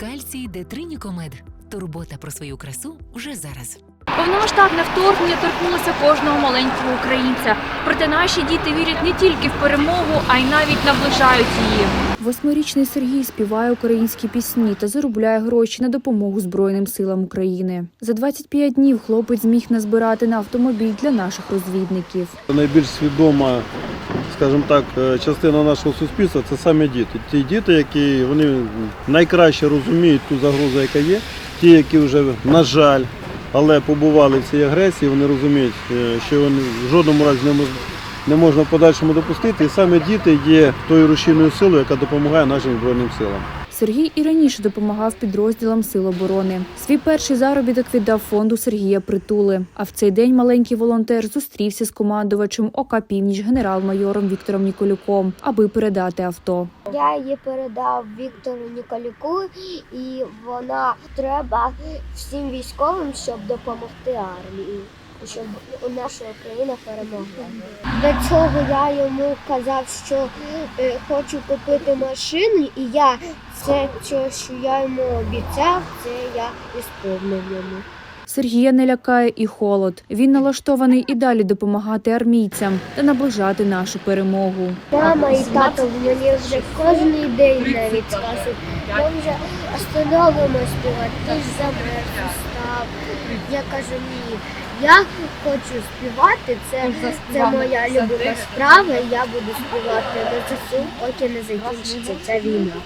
Кальцій Детринікомед. Турбота про свою красу вже зараз. Повномасштабне вторгнення торкнулося кожного маленького українця. Проте наші діти вірять не тільки в перемогу, а й навіть наближають її. Восьмирічний Сергій співає українські пісні та заробляє гроші на допомогу Збройним силам України. За 25 днів хлопець зміг назбирати на автомобіль для наших розвідників. Найбільш свідома, скажімо так, е, частина нашого суспільства це саме діти. Ті діти, які вони найкраще розуміють ту загрозу, яка є. Ті, які вже, на жаль, але побували в цій агресії, вони розуміють, е, що вони в жодному разі не можна. Не можна в подальшому допустити, і саме діти є тою рушійною силою, яка допомагає нашим збройним силам. Сергій і раніше допомагав підрозділам Сил оборони. Свій перший заробіток віддав фонду Сергія Притули. А в цей день маленький волонтер зустрівся з командувачем ОК Північ генерал-майором Віктором Ніколюком, аби передати авто. Я її передав Віктору Ніколюку, і вона треба всім військовим, щоб допомогти армії, щоб наша Україна перемогла. До цього я йому казав, що е, хочу купити машину, і я це, що я йому обіцяв, це я і сповнив йому. Сергія не лякає і холод. Він налаштований і далі допомагати армійцям та наближати нашу перемогу. Мама і тато мені вже кожен день навіть скажуть, ми вже остановимо співати, ти ж замерз став. Я кажу, ні, я хочу співати, це, це моя любима справа, я буду співати на ЗСУ, поки не закінчиться ця війна.